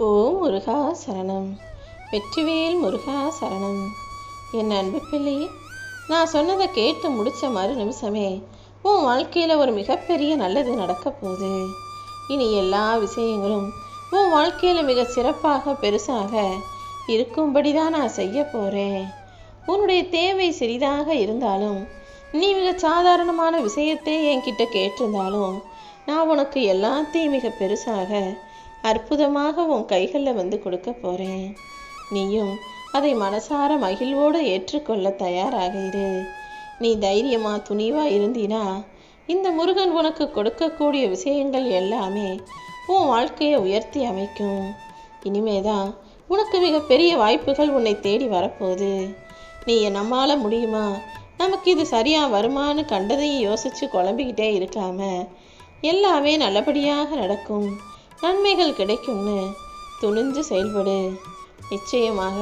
ஓ முருகா சரணம். வெற்றிவேல் முருகா சரணம். என் அன்பு பிள்ளையே நான் சொன்னதை கேட்டு முடித்த மறு நிமிஷமே உன் வாழ்க்கையில் ஒரு மிகப்பெரிய நல்லது நடக்க போகுது. இனி எல்லா விஷயங்களும் உன் வாழ்க்கையில் மிக சிறப்பாக பெருசாக இருக்கும்படி தான் நான் செய்ய போகிறேன் உன்னுடைய தேவை சிறிதாக இருந்தாலும் நீ மிக சாதாரணமான விஷயத்தை என்கிட்ட கேட்டிருந்தாலும் நான் உனக்கு எல்லாத்தையும் மிக பெருசாக அற்புதமாக உன் கைகளில் வந்து கொடுக்க போகிறேன் நீயும் அதை மனசார மகிழ்வோடு ஏற்றுக்கொள்ள தயாராக இரு. நீ தைரியமா துணிவா இருந்தினா இந்த முருகன் உனக்கு கொடுக்கக்கூடிய விஷயங்கள் எல்லாமே உன் வாழ்க்கையை உயர்த்தி அமைக்கும். இனிமேதான் உனக்கு மிகப்பெரிய வாய்ப்புகள் உன்னை தேடி வரப்போகுது. நீ நம்மால முடியுமா? நமக்கு இது சரியா வருமான்னு கண்டதையும் யோசிச்சு குழம்பிக்கிட்டே இருக்காம எல்லாமே நல்லபடியாக நடக்கும். நன்மைகள் கிடைக்கும்னு துணிஞ்சு செயல்படு. நிச்சயமாக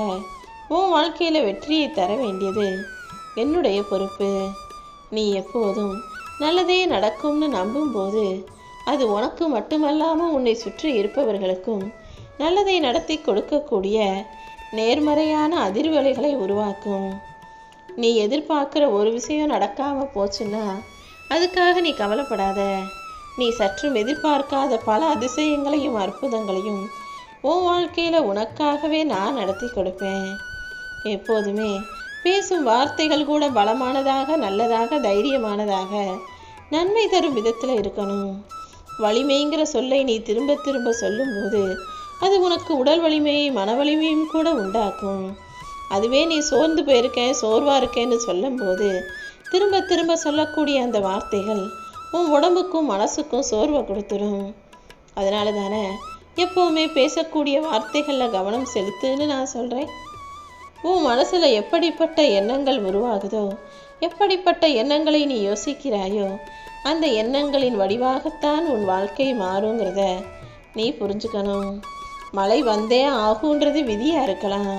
உன் வாழ்க்கையில் வெற்றியை தர வேண்டியது என்னுடைய பொறுப்பு. நீ எப்போதும் நல்லதே நடக்கும்னு நம்பும்போது அது உனக்கு மட்டுமல்லாமல் உன்னை சுற்றி இருப்பவர்களுக்கும் நல்லதை நடத்தி கொடுக்கக்கூடிய நேர்மறையான அதிர்வலைகளை உருவாக்கும். நீ எதிர்பார்க்குற ஒரு விஷயம் நடக்காமல் போச்சுன்னா அதுக்காக நீ கவலைப்படாத. நீ சற்றும் எதிர்பார்க்காத பல அதிசயங்களையும் அற்புதங்களையும் உன் வாழ்க்கையில் உனக்காகவே நான் நடத்தி கொடுப்பேன். எப்போதுமே பேசும் வார்த்தைகள் கூட பலமானதாக நல்லதாக தைரியமானதாக நன்மை தரும் விதத்தில் இருக்கணும். வலிமைங்கிற சொல்லை நீ திரும்ப திரும்ப சொல்லும்போது அது உனக்கு உடல் வலிமையை மன வலிமையும் கூட உண்டாக்கும். அதுவே நீ சோர்ந்து போயிருக்கேன் சோர்வா இருக்கேன்னு சொல்லும்போது திரும்ப திரும்ப சொல்லக்கூடிய அந்த வார்த்தைகள் உன் உடம்புக்கும் மனசுக்கும் சோர்வை கொடுத்துரும். அதனால தானே எப்போவுமே பேசக்கூடிய வார்த்தைகளில் கவனம் செலுத்துன்னு நான் சொல்கிறேன் உன் மனசில் எப்படிப்பட்ட எண்ணங்கள் உருவாகுதோ எப்படிப்பட்ட எண்ணங்களை நீ யோசிக்கிறாயோ அந்த எண்ணங்களின் வடிவாகத்தான் உன் வாழ்க்கை மாறுங்கிறத நீ புரிஞ்சுக்கணும். மழை வந்தே ஆகுன்றது விதியாக இருக்கலாம்.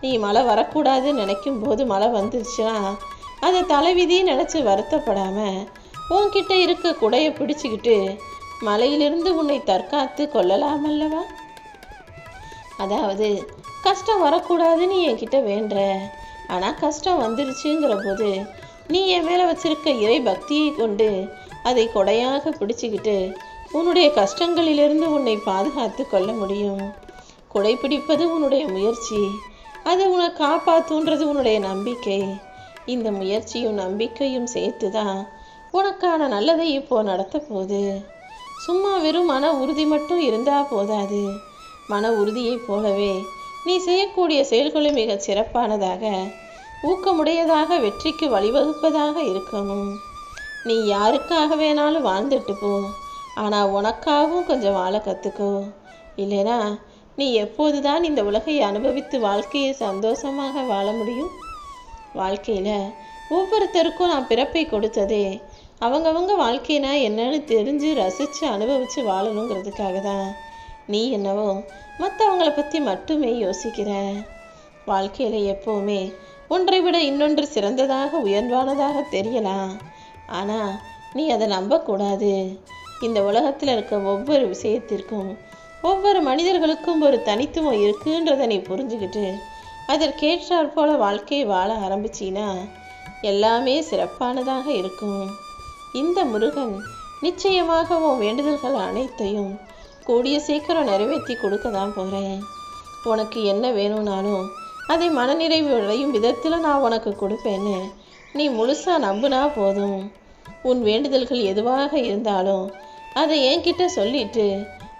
நீ மழை வரக்கூடாதுன்னு நினைக்கும் போது மழை வந்துருச்சுன்னா அதை தலைவிதி நினச்சி வருத்தப்படாமல் உன்கிட்ட இருக்க குடையை பிடிச்சிக்கிட்டு மலையிலிருந்து உன்னை தற்காத்து கொள்ளலாம் அல்லவா? அதாவது கஷ்டம் வரக்கூடாதுன்னு என்கிட்ட வேண்டுற ஆனால் கஷ்டம் வந்துருச்சுங்கிற போது நீ என் மேலே வச்சிருக்க இறை பக்தியை கொண்டு அதை கொடையாக பிடிச்சிக்கிட்டு உன்னுடைய கஷ்டங்களிலிருந்து உன்னை பாதுகாத்து கொள்ள முடியும். கொடை பிடிப்பது உன்னுடைய முயற்சி. அதை உன்னை காப்பாற்றுன்றது உன்னுடைய நம்பிக்கை. இந்த முயற்சியும் நம்பிக்கையும் சேர்த்து தான் உனக்கான நல்லதை இப்போ நடத்த போகுது. சும்மா வெறும் மன உறுதி மட்டும் இருந்தால் போதாது. மன உறுதியைப் போலவே நீ செய்யக்கூடிய செயல்களும் மிகச் சிறப்பானதாக ஊக்கமுடையதாக வெற்றிக்கு வழிவகுப்பதாக இருக்கணும். நீ யாருக்காக வேணாலும் வாழ்ந்துட்டு போ. ஆனால் உனக்காகவும் கொஞ்சம் வாழ கற்றுக்கோ இல்லைனா நீ எப்போது தான் இந்த உலகை அனுபவித்து வாழ்க்கையை சந்தோஷமாக வாழ முடியும்? வாழ்க்கையில் ஒவ்வொருத்தருக்கும் நான் பிறப்பை கொடுத்ததே அவங்கவங்க வாழ்க்கைனா என்னன்னு தெரிஞ்சு ரசித்து அனுபவித்து வாழணுங்கிறதுக்காக தான் நீ என்னவோ மற்றவங்கள பற்றி மட்டுமே யோசிக்கிற. வாழ்க்கையில் எப்போவுமே ஒன்றை விட இன்னொன்று சிறந்ததாக உயர்வானதாக தெரியலாம். ஆனால் நீ அதை நம்பக்கூடாது. இந்த உலகத்தில் இருக்க ஒவ்வொரு விஷயத்திற்கும் ஒவ்வொரு மனிதர்களுக்கும் ஒரு தனித்துவம் இருக்குன்றதை நீ புரிஞ்சுக்கிட்டு அதற்கேற்றாற் போல வாழ்க்கையை வாழ ஆரம்பிச்சின்னா எல்லாமே சிறப்பானதாக இருக்கும். இந்த முருகன் நிச்சயமாக உன் வேண்டுதல்கள் அனைத்தையும் கூடிய சீக்கிரம் நிறைவேற்றி கொடுக்க தான் போகிறேன் உனக்கு என்ன வேணும்னாலும் அதை மனநிறைவு அடையும் விதத்தில் நான் உனக்கு கொடுப்பேன்னு நீ முழுசாக நம்புனா போதும். உன் வேண்டுதல்கள் எதுவாக இருந்தாலும் அதை என்கிட்ட சொல்லிட்டு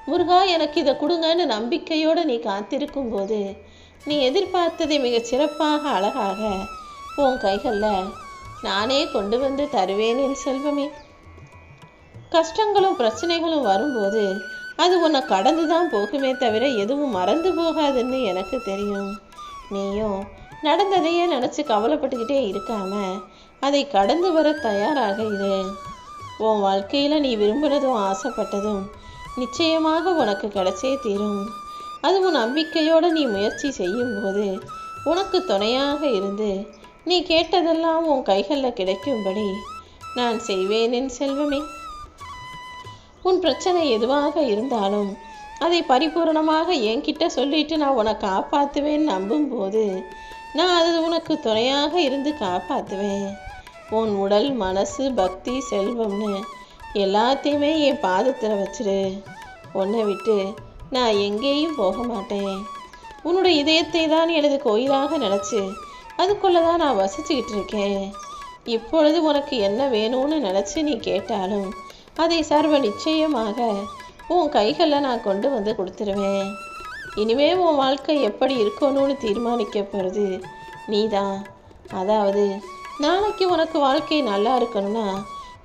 முருகா எனக்கு இதை கொடுங்கன்னு நம்பிக்கையோடு நீ காத்திருக்கும் போது நீ எதிர்பார்த்ததை மிகச் சிறப்பாக அழகாக உன் கைகளில் நானே கொண்டு வந்து தருவேன் என் செல்வமே. கஷ்டங்களும் பிரச்சனைகளும் வரும்போது அது உன்னை கடந்து தான் போகுமே தவிர எதுவும் மறந்து போகாதுன்னு எனக்கு தெரியும். நீயும் நடந்ததையே நினச்சி கவலைப்பட்டுக்கிட்டே இருக்காம அதை கடந்து வர தயாராக இரு. உன் வாழ்க்கையில் நீ விரும்பினதும் ஆசைப்பட்டதும் நிச்சயமாக உனக்கு கிடைச்சே தீரும். அது உன் நம்பிக்கையோடு நீ முயற்சி செய்யும்போது உனக்கு துணையாக இருந்து நீ கேட்டதெல்லாம் உன் கைகளில் கிடைக்கும்படி நான் செய்வேன் என் செல்வமே. உன் பிரச்சனை எதுவாக இருந்தாலும் அதை பரிபூரணமாக என்கிட்ட சொல்லிட்டு நான் உன்னை காப்பாற்றுவேன்னு நம்பும்போது நான் அது உனக்கு துணையாக இருந்து காப்பாற்றுவேன் உன் உடல் மனசு பக்தி செல்வம்னு எல்லாத்தையுமே என் பாதத்தில் வச்சிரு. உன்னை விட்டு நான் எங்கேயும் போக மாட்டேன். உன்னோட இதயத்தை தான் எனது கோயிலாக நினச்சி அதுக்குள்ளே தான் நான் வசிச்சுக்கிட்டு இருக்கேன். இப்பொழுது உனக்கு என்ன வேணும்னு நினச்சி நீ கேட்டாலும் அதை சர்வ நிச்சயமாக உன் கைகளில் நான் கொண்டு வந்து கொடுத்துருவேன். இனிமே உன் வாழ்க்கை எப்படி இருக்கணும்னு தீர்மானிக்க போகிறது நீ தான் அதாவது நாளைக்கு உனக்கு வாழ்க்கை நல்லா இருக்கணும்னா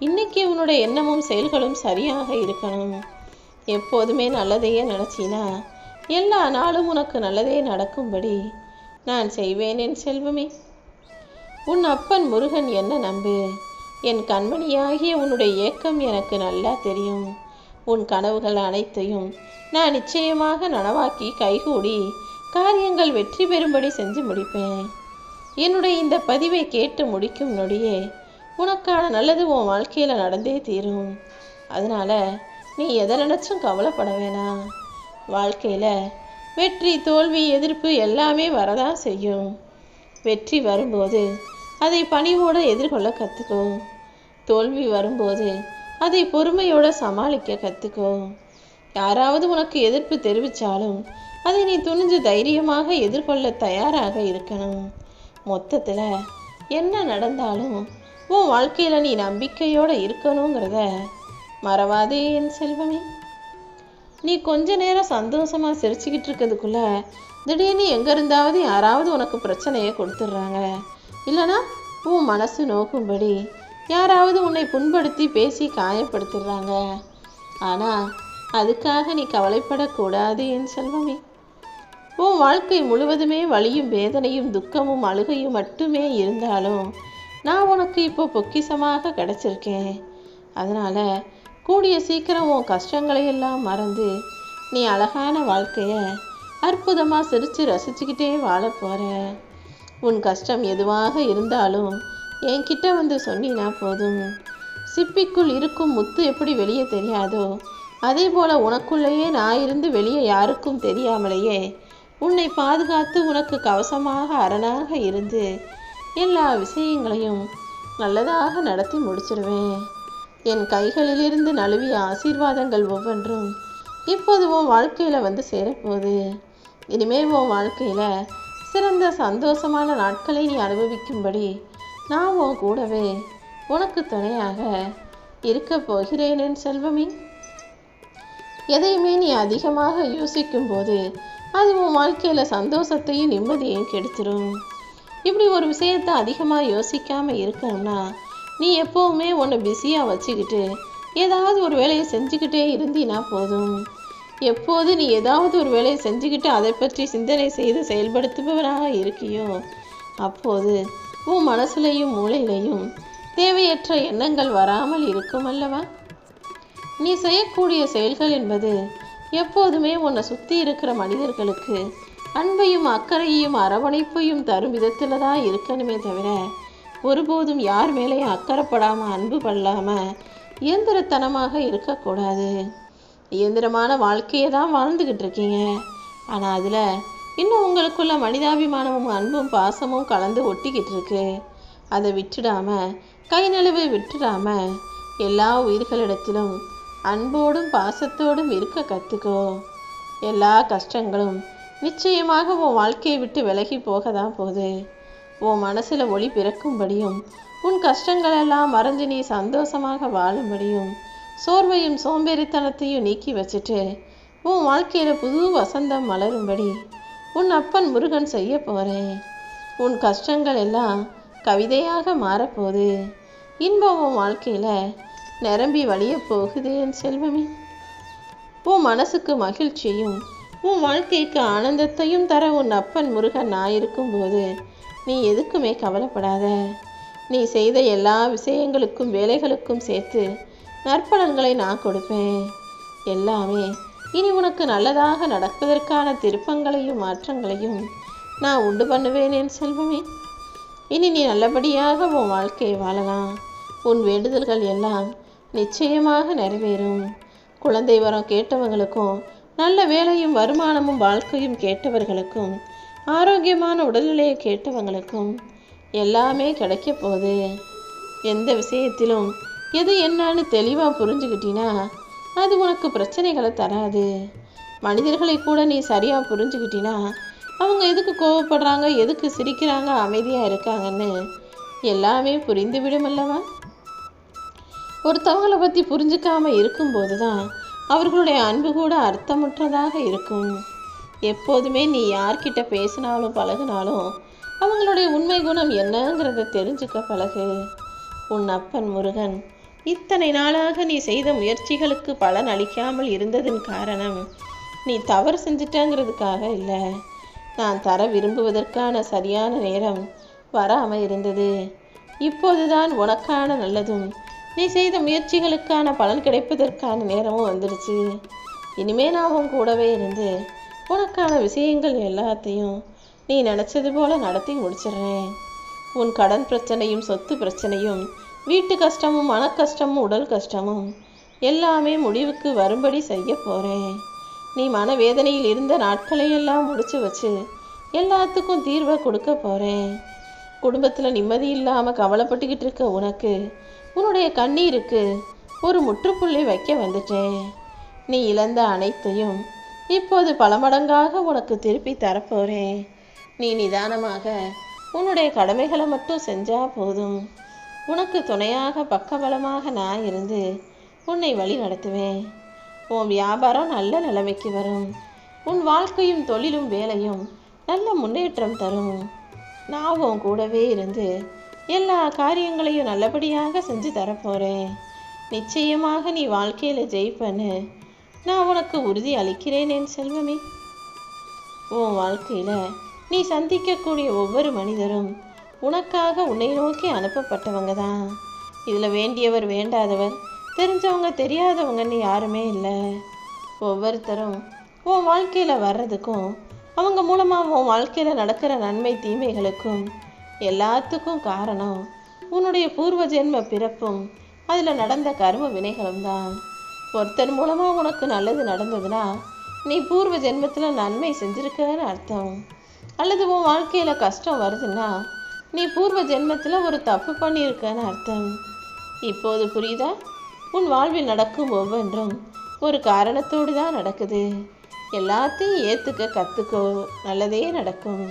இன்னைக்கு உன்னோட எண்ணமும் செயல்களும் சரியாக இருக்கணும். எப்போதுமே நல்லதையே நினச்சினா எல்லா நாளும் உனக்கு நல்லதே நடக்கும்படி நான் செய்வேன் என் செல்வமே. உன் அப்பன் முருகன் என்ன நம்பு? என் கண்மணியாகிய உன்னுடைய ஏக்கம் எனக்கு நல்லா தெரியும். உன் கனவுகள் அனைத்தையும் நான் நிச்சயமாக நனவாக்கி கைகூடி காரியங்கள் வெற்றி பெறும்படி செஞ்சு முடிப்பேன். என்னுடைய இந்த பதிவை கேட்டு முடிக்கும் நொடியே உனக்கான நல்லது உன் வாழ்க்கையில் நடந்தே தீரும். அதனால நீ எதை நினச்சும் கவலைப்பட வேணாம். வாழ்க்கையில் வெற்றி தோல்வி எதிர்ப்பு எல்லாமே வரதான் செய்யும். வெற்றி வரும்போது அதை பணிவோடு எதிர்கொள்ள கற்றுக்கோ தோல்வி வரும்போது அதை பொறுமையோடு சமாளிக்க கற்றுக்கோ யாராவது உனக்கு எதிர்ப்பு தெரிவித்தாலும் அதை நீ துணிஞ்சு தைரியமாக எதிர்கொள்ள தயாராக இருக்கணும். மொத்தத்தில் என்ன நடந்தாலும் உன் வாழ்க்கையில் நீ நம்பிக்கையோடு இருக்கணுங்கிறத மறவாதே என் செல்வமே. நீ கொஞ்ச நேரம் சந்தோஷமாக சிரிச்சுக்கிட்டு இருக்கிறதுக்குள்ள திடீர்னு எங்கே இருந்தாவது யாராவது உனக்கு பிரச்சனையை கொடுத்துட்றாங்க. இல்லைனா உன் மனசு நோக்கும்படி யாராவது உன்னை புண்படுத்தி பேசி காயப்படுத்திடுறாங்க. ஆனால் அதுக்காக நீ கவலைப்படக்கூடாது என் செல்வமே. உன் வாழ்க்கை முழுவதுமே வலியும் வேதனையும் துக்கமும் அழுகையும் மட்டுமே இருந்தாலும் நான் உனக்கு இப்போ பொக்கிஷமாக கிடச்சிருக்கேன். அதனால் கூடிய சீக்கிரம் உன் கஷ்டங்களையெல்லாம் மறந்து நீ அழகான வாழ்க்கையை அற்புதமாக சிரித்து ரசிச்சுக்கிட்டே வாழ போகிற உன் கஷ்டம் எதுவாக இருந்தாலும் என்கிட்ட வந்து சொன்னினா போதும். சிப்பிக்குள் இருக்கும் முத்து எப்படி வெளியே தெரியாதோ அதே போல் உனக்குள்ளேயே நான் இருந்து வெளியே யாருக்கும் தெரியாமலேயே உன்னை பாதுகாத்து உனக்கு கவசமாக அரணாக இருந்து எல்லா விஷயங்களையும் நல்லதாக நடத்தி முடிச்சிருவேன். என் கைகளிலிருந்து நழுவிய ஆசீர்வாதங்கள் ஒவ்வொன்றும் இப்போது உன் வாழ்க்கையில் வந்து சேரப்போகுது. இனிமே உன் வாழ்க்கையில் சிறந்த சந்தோஷமான நாட்களை நீ அனுபவிக்கும்படி நான் உன் கூடவே உனக்கு துணையாக இருக்க போகிறேன் என் செல்வமே. எதையுமே நீ அதிகமாக யோசிக்கும் போது அது உன் வாழ்க்கையில் சந்தோஷத்தையும் நிம்மதியையும் கெடுத்துரும். இப்படி ஒரு விஷயத்தை அதிகமாக யோசிக்காமல் இருக்கணும்னா நீ எப்போவுமே உன்னை பிஸியாக வச்சுக்கிட்டு ஏதாவது ஒரு வேலையை செஞ்சுக்கிட்டே இருந்தினா போதும். எப்போது நீ ஏதாவது ஒரு வேலையை செஞ்சுக்கிட்டு அதை பற்றி சிந்தனை செய்து செயல்படுத்துபவராக இருக்கியோ அப்போது உன் மனசுலையும் மூளையிலையும் தேவையற்ற எண்ணங்கள் வராமல் இருக்கும் அல்லவா? நீ செய்யக்கூடிய செயல்கள் என்பது எப்போதுமே உன்னை சுற்றி இருக்கிற மனிதர்களுக்கு அன்பையும் அக்கறையையும் அரவணைப்பையும் தரும் விதத்தில் தான் இருக்கணுமே தவிர ஒருபோதும் யார் மேலேயும் அக்கறைப்படாமல் அன்பு பண்ணாமல் இயந்திரத்தனமாக இருக்கக்கூடாது. இயந்திரமான வாழ்க்கையை தான் வாழ்ந்துக்கிட்டு இருக்கீங்க. ஆனால் அதில் இன்னும் உங்களுக்குள்ள மனிதாபிமானமும் அன்பும் பாசமும் கலந்து ஒட்டிக்கிட்டு இருக்கு. அதை விட்டுடாம கை நழுவை விட்டுடாம எல்லா உயிர்களிடத்திலும் அன்போடும் பாசத்தோடும் இருக்க கற்றுக்கோ எல்லா கஷ்டங்களும் நிச்சயமாக உன் வாழ்க்கையை விட்டு விலகி போக தான் போகுது. உன் மனசில் ஒளி பிறக்கும்படியும் உன் கஷ்டங்களெல்லாம் மறைஞ்சு நீ சந்தோஷமாக வாழும்படியும் சோர்வையும் சோம்பேறித்தனத்தையும் நீக்கி வச்சுட்டு உன் வாழ்க்கையில் புது வசந்தம் மலரும்படி உன் அப்பன் முருகன் செய்ய போகிறேன் உன் கஷ்டங்கள் எல்லாம் கவிதையாக மாறப்போகுது. இன்பம் உன் வாழ்க்கையில் நிரம்பி வழிய போகுது என் செல்வமே. உன் மனசுக்கு மகிழ்ச்சியும் உன் வாழ்க்கைக்கு ஆனந்தத்தையும் தர உன் அப்பன் முருகன் நான் இருக்கும்போது நீ எதுக்குமே கவலைப்படாத. நீ செய்த எல்லா விஷயங்களுக்கும் வேலைகளுக்கும் சேர்த்து நற்பலன்களை நான் கொடுப்பேன். எல்லாமே இனி உனக்கு நல்லதாக நடப்பதற்கான திருப்பங்களையும் மாற்றங்களையும் நான் உண்டு பண்ணுவேன் என் செல்வமே. இனி நீ நல்லபடியாக உன் வாழ்க்கையை வாழலாம். உன் வேண்டுதல்கள் எல்லாம் நிச்சயமாக நிறைவேறும். குழந்தை வரம் கேட்டவங்களுக்கும் நல்ல வேலையும் வருமானமும் வாழ்க்கையும் கேட்டவர்களுக்கும் ஆரோக்கியமான உடல்நிலையை கேட்டவங்களுக்கும் எல்லாமே கிடைக்க போகுது. எந்த விஷயத்திலும் எது என்னன்னு தெளிவாக புரிஞ்சுக்கிட்டினா அது உனக்கு பிரச்சனைகளை தராது. மனிதர்களை கூட நீ சரியாக புரிஞ்சுக்கிட்டினா அவங்க எதுக்கு கோவப்படுறாங்க எதுக்கு சிரிக்கிறாங்க அமைதியாக இருக்காங்கன்னு எல்லாமே புரிந்து விடும் அல்லவா? ஒருத்தவங்களை பற்றி புரிஞ்சுக்காம இருக்கும்போது தான் அவர்களுடைய அன்பு கூட அர்த்தமற்றதாக இருக்கும். எப்போதுமே நீ யார்கிட்ட பேசினாலும் பழகினாலும் அவங்களுடைய உண்மை குணம் என்னங்கிறத தெரிஞ்சுக்க பழகு. உன் அப்பன் முருகன் இத்தனை நாளாக நீ செய்த முயற்சிகளுக்கு பலன் அளிக்காமல் இருந்ததன் காரணம் நீ தவறு செஞ்சிட்டங்கிறதுக்காக இல்லை. நான் தர விரும்புவதற்கான சரியான நேரம் வராமல் இருந்தது. இப்போதுதான் உனக்கான நல்லதும் நீ செய்த முயற்சிகளுக்கான பலன் கிடைப்பதற்கான நேரமும் வந்துடுச்சு இனிமே நான் உன் கூடவே இருந்து உனக்கான விஷயங்கள் எல்லாத்தையும் நீ நினச்சது போல நடத்தி முடிச்சிடுறேன். உன் கடன் பிரச்சனையும் சொத்து பிரச்சனையும் வீட்டு கஷ்டமும் மன கஷ்டமும் உடல் கஷ்டமும் எல்லாமே முடிவுக்கு வரும்படி செய்ய போகிறேன் நீ மனவேதனையில் இருந்த நாட்களையெல்லாம் முடிச்சு வச்சு எல்லாத்துக்கும் தீர்வை கொடுக்க போகிறேன் குடும்பத்தில் நிம்மதி இல்லாமல் கவலைப்பட்டுக்கிட்டு இருக்க உனக்கு உன்னுடைய கண்ணீருக்கு ஒரு முற்றுப்புள்ளி வைக்க வந்துட்டேன். நீ இழந்த அனைத்தையும் இப்போது பல மடங்காக உனக்கு திருப்பி தரப்போகிறேன் நீ நிதானமாக உன்னுடைய கடமைகளை மட்டும் செஞ்சா போதும். உனக்கு துணையாக பக்கபலமாக நான் இருந்து உன்னை வழி நடத்துவேன். உன் வியாபாரம் நல்ல நிலைமைக்கு வரும். உன் வாழ்க்கையும் தொழிலும் வேலையும் நல்ல முன்னேற்றம் தரும். நான் உன் கூடவே இருந்து எல்லா காரியங்களையும் நல்லபடியாக செஞ்சு தரப்போகிறேன் நிச்சயமாக நீ வாழ்க்கையில் ஜெயிப்பன்னு நான் உனக்கு உறுதி அளிக்கிறேன் என் செல்வமே. உன் வாழ்க்கையில் நீ சந்திக்கக்கூடிய ஒவ்வொரு மனிதரும் உனக்காக உன்னை நோக்கி அனுப்பப்பட்டவங்க தான் இதில் வேண்டியவர் வேண்டாதவர் தெரிஞ்சவங்க தெரியாதவங்கன்னு யாருமே இல்லை. ஒவ்வொருத்தரும் உன் வாழ்க்கையில் வர்றதுக்கும் அவங்க மூலமாக உன் வாழ்க்கையில் நடக்கிற நன்மை தீமைகளுக்கும் எல்லாத்துக்கும் காரணம் உன்னுடைய பூர்வ ஜென்ம பிறப்பும் அதில் நடந்த கர்ம வினைகளும் தான் ஒருத்தர் மூலமாக உனக்கு நல்லது நடந்ததுன்னா நீ பூர்வ ஜென்மத்தில் நன்மை செஞ்சிருக்கன்னு அர்த்தம். அல்லது உன் வாழ்க்கையில் கஷ்டம் வருதுன்னா நீ பூர்வ ஜென்மத்தில் ஒரு தப்பு பண்ணியிருக்கன்னு அர்த்தம். இப்போது புரியுதா? உன் வாழ்வில் நடக்கும் ஒவ்வொன்றும் ஒரு காரணத்தோடு தான் நடக்குது. எல்லாத்தையும் ஏற்றுக்க கற்றுக்கோ நல்லதே நடக்கும்.